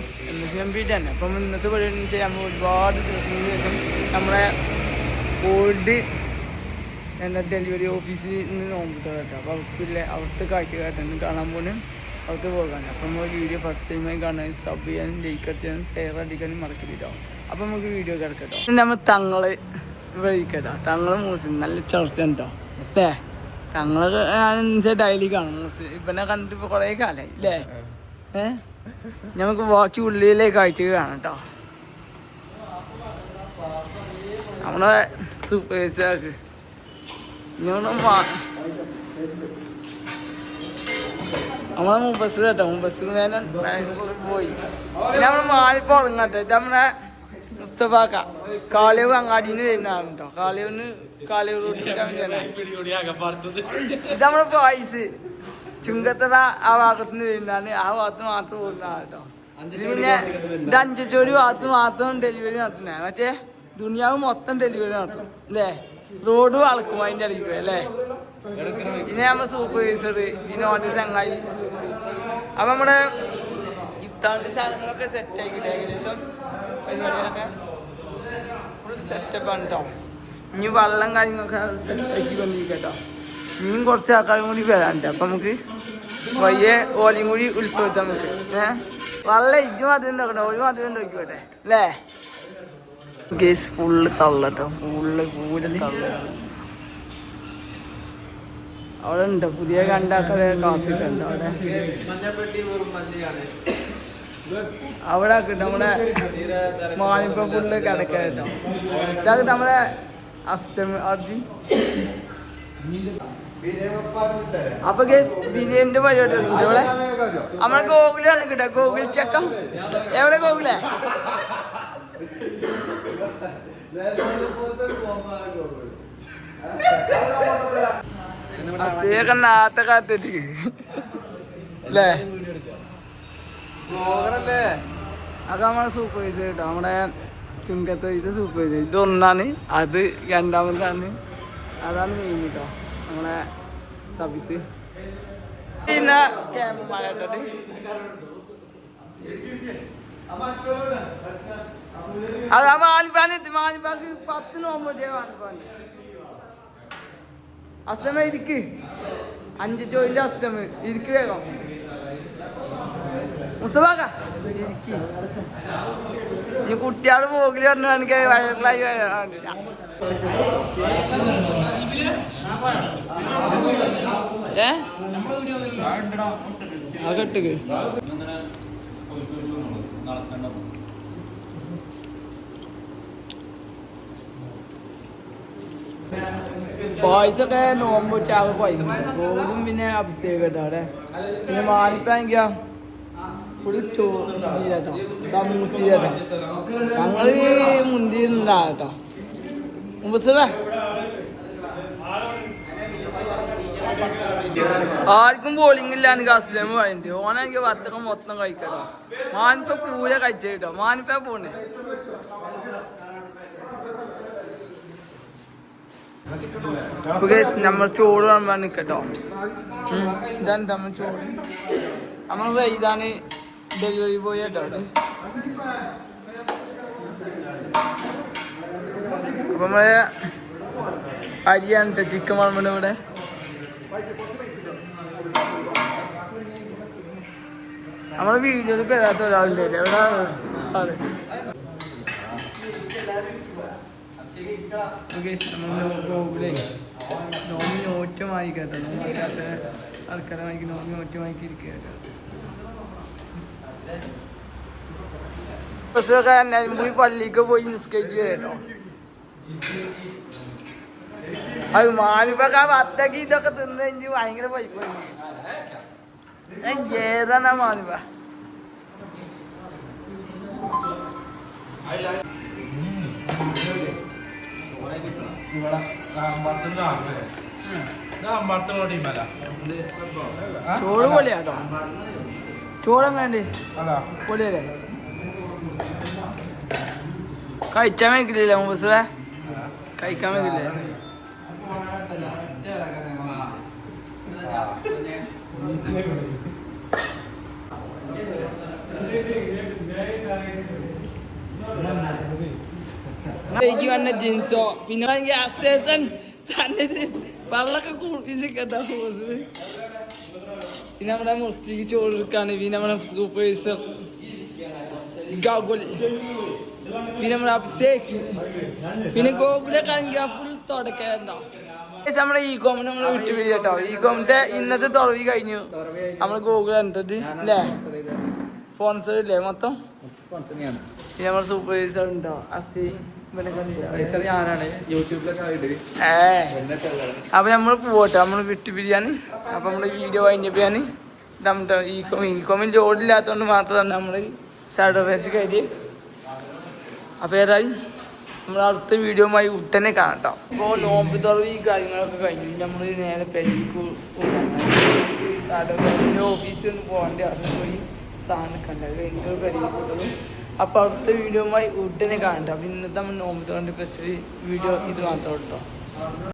Friends എന്ന് വെച്ചാൽ വീട്ടിൽ തന്നെ അപ്പം ഇന്നത്തെ പരിപാടി എന്ന് വെച്ചാൽ നമ്മൾ ഒരുപാട് ദിവസങ്ങൾക്ക് ശേഷം നമ്മുടെ ഓൾഡ് എന്റെ ഡെലിവറി ഓഫീസിൽ നിന്ന് നോമ്പത്തോ കേട്ടോ. അപ്പോൾ അവർക്കില്ല അവിടുത്തെ കാഴ്ച കേട്ടോ കാണാൻ പോണ്. അവിടുത്തെ പോകാൻ അപ്പം നമ്മൾ വീഡിയോ ഫസ്റ്റ് ടൈമായി കാണാൻ സബ് ചെയ്യാനും ലൈക്ക് ചെയ്യാനും ഷെയർ അടിക്കാനും മറക്കരുതോ. അപ്പം നമുക്ക് വീഡിയോ കിടക്കട്ടോ നമ്മൾ തങ്ങൾ വഴിക്കട്ടോ തങ്ങൾ മൂസിൻ നല്ല ചർച്ച ഉണ്ടോ അല്ലേ? തങ്ങൾ ഞാൻ ഡെയിലി കാണും മൂസ്. ഇവനെ കണ്ടിട്ട് ഇപ്പോൾ കുറേ കാലമായി അല്ലേ ഏ? നമുക്ക് ബാക്കി ഉള്ളിലെ കാഴ്ച കാണാം കേട്ടോ നമ്മളെ ഞങ്ങൾ നമ്മളെ മുബസ്സിൽ കേട്ടോ മുബസ്സിൽ മേനൻ പോയി. പിന്നെ നമ്മൾ മാലിപ്പോ ഉറങ്ങട്ടെ ഇത് നമ്മളെ മുസ്തഫാക്ക. കാളിയവ് അങ്ങാടിന്ന് വരുന്നതാണ് കേട്ടോ കാളിയവിന് കാളിയവ് റൂട്ടിൽ ഇത് നമ്മളെ ബോയ്സ് ചുങ്കത്തറ ആ ഭാഗത്ത് നിന്ന് വരുന്നതാണ്. ആ ഭാഗത്ത് മാത്രം പോകുന്നതാണ് കേട്ടോ. പിന്നെ ഇത് അഞ്ചുചോടി ഭാഗത്ത് മാത്രം ഡെലിവറി നടത്തുന്നതാണ് പക്ഷേ ദുനിയാവ് മൊത്തം ഡെലിവറി നടത്തും അല്ലേ? റോഡ് അളക്കും അതിന്റെ ഇടയ്ക്ക് അല്ലേ? പിന്നെ നമ്മ സൂപ്പർവൈസർ പിന്നെ ഓന്റെ ചങ്ങായി. അപ്പൊ നമ്മുടെ ഇഫ്താറിന്റെ സാധനങ്ങളൊക്കെ സെറ്റ് ആക്കിയിട്ട് ഏകദേശം? പരിപാടികളൊക്കെ? ഫുൾ സെറ്റപ്പ് ആണ് കേട്ടോ ഇനി വെള്ളം കാര്യങ്ങളൊക്കെ സെറ്റ് ആക്കി കൊണ്ടിരിക്കട്ടോ ഇനിയും കുറച്ച് ആൾക്കാരും കൂടി വരാനുണ്ട്. അപ്പൊ നമുക്ക് വയ്യ ഓലയും കൂടി ഉൾപ്പെടുത്താൻ നമുക്ക് ഏഹ് വള്ള ഇജ്ജു മാത്രം ഉണ്ടാക്കണ്ട ഒരു മാത്രം ഉണ്ടാക്കിക്കോട്ടെ അല്ലേ? Guys full തള്ളട്ടോ. ഫുള്ള് കൂടുതൽ തള്ളാണ് അവിടെ ഉണ്ട്. പുതിയ അവിടെ മഞ്ഞപ്പെട്ടി വെറും മഞ്ഞയാണ് അവിടെ കിട്ടും നമ്മുടെ മാളിപ്പ ഫുള്ള് കിടക്കട്ടോ ഇതാ നമ്മുടെ അസ്തം അർജുൻ. അപ്പൊ ഗേസ് ബിരിയാണിന്റെ പരിപാടി തുടങ്ങി. ഇവിടെ നമ്മളെ ഗോകുലാണ് കിട്ടാ ഗോകുൽ ചക്കം. എവിടെ ഗോകുലേ? അസ്തിയൊക്കെ നാത്ത അല്ലേ? ബ്ലോഗറല്ലേ അത് നമ്മളെ സൂപ്പർവൈസർ കേട്ടോ. നമ്മുടെ ചുങ്കത്തെ ഇത് സൂപ്പർവൈസർ ഇതൊന്നാണ്. അത് രണ്ടാമതാണ് അതാണ് മെയിൻ കേട്ടോ. നമ്മളെ കേട്ടോ അത് ആ മാലിപ്പാനെത്തി മാലിപ്പാക്ക് പത്ത് നോമ്പ് മാലിപ്പാന് അസ്തമ ഇരിക്ക്. അഞ്ച് ചോയിന്റെ അസ്തമ. ഇരിക്ക് വേഗം. മുസ്തഫാക്ക. ഇരിക്ക്. ഇനി കുട്ടിയാൾ പോകിൽ പറഞ്ഞു എനിക്ക് വയറിലായി വരാനില്ല. ഏ? ബോയ്സ് ഒക്കെ നോമ്പ് ചാവ് പോയി. ഓടും പിന്നെ അഭിഷേകം കേട്ടോ അവിടെ. പിന്നെ കേട്ടോ. സമൂസി ഞങ്ങൾ മുന്തിരി ഉണ്ടാകട്ടോ മുമ്പത്തേ ആർക്കും ബോളിംഗ് ഇല്ലാന്ന് കാസിലേമ് പറഞ്ഞിട്ട് ഓനെനിക്ക് വത്തക്കം മൊത്തം കഴിക്കണം മാനിപ്പ പൂര കഴിച്ച കേട്ടോ മാനിപ്പ പോണേ. നമ്മൾ ചോറ് കാണാൻ നിക്കട്ടോ. ഇതാണ് നമ്മൾ ചോറ്. നമ്മൾ ഇതാണ് ഡെലിവറി ബോയ് കേട്ടോ അപ്പൊ നമ്മളെ അരിയാണ് ചിക്കൻ വളമ്പുണ്ട് ഇവിടെ. നമ്മളെ വീഡിയോയിൽ പെരാത്ത ഒരാളുണ്ട്. എവിടെ? ആൾ ഗോകുലേ നോമി നോറ്റം വായിക്കട്ടെ നോമില്ലാത്ത ആൾക്കാരെ വാങ്ങിക്ക് നോമി നോറ്റം ബസ്സൊക്കെ നെൽമുറി പള്ളിക്ക് പോയി നിസ്കരിച്ച് കേട്ടോ അത് മാലിപ്പൊക്കെ വത്തക്ക് ഇതൊക്കെ തിന്നു കഴിഞ്ഞ് ഭയങ്കര പൈപ്പ് ഏതാണ് മാലിപ്പ ചോറ് പൊളിയാട്ടോ? ചോറെങ്ങാണ്ട്? പൊളിയല്ലേ? കഴിച്ചാൻ വെക്കില്ലേ മുമ്പസറെ? കഴിക്കാൻ വെക്കില്ലേ? എനിക്ക് വന്ന ജീൻസോ പിന്നെ ഗ്യാസ് സ്റ്റേഷൻ തന്നെ വെള്ളമൊക്കെ കുളിപ്പിച്ചിട്ടാ ഹോസിന് പിന്നെ നമ്മുടെ മുസ്തിക്ക് ചോറ് എടുക്കാണ്. പിന്നെ നമ്മുടെ സൂപ്പർവൈസർ ഗാഗുൽ പിന്നെ നമ്മുടെ അഭിഷേക്. പിന്നെ ഗോകുലൊക്കെ ആണെങ്കിൽ ഫുൾ തുടക്കണ്ടോ. നമ്മുടെ ഈ കോമ നമ്മൾ വിട്ടു പിടിച്ചോ ഈ കോമിന്റെ ഇന്നത്തെ തുറവി കഴിഞ്ഞു. നമ്മൾ ഗൂഗിൾ കണ്ടത് അല്ലേ സ്പോൺസർ ഇല്ലേ മൊത്തം നമ്മുടെ സൂപ്പർവൈസർ ഉണ്ടോ അസി അപ്പൊ നമ്മൾ പോട്ടെ നമ്മൾ വിട്ടു ബിരിയാണി. അപ്പൊ നമ്മൾ വീഡിയോ കഴിഞ്ഞപ്പോ ഞാൻ ഈ കോമ ഈ കോമിൽ ലോഡില്ലാത്തതുകൊണ്ട് മാത്രമാണ് നമ്മൾ ഷാഡോ ഫേസ് കയറി. അപ്പൊ ഏതായാലും നമ്മൾ അടുത്ത വീഡിയോയുമായി ഉടനെ കാണട്ടോ. അപ്പൊ നോമ്പ് തുറവ് ഈ കാര്യങ്ങളൊക്കെ കഴിഞ്ഞു. നമ്മൾ നേരെ പെരിക്ക് ഷാഡോ ഓഫീസിൽ ഒന്ന് പോകേണ്ടി അവിടെ പോയി. സാധനം കണ്ടത് ഭയങ്കര പെരിക്കുള്ളൂ അപ്പോൾ അടുത്ത വീഡിയോയുമായി ഉടനെ കാണണ്ട. അപ്പം ഇന്നത്തെ നമ്മൾ നോമ്പ് തുറന്റെ സ്പെഷ്യൽ വീഡിയോ ഇത് മാത്രം കേട്ടോ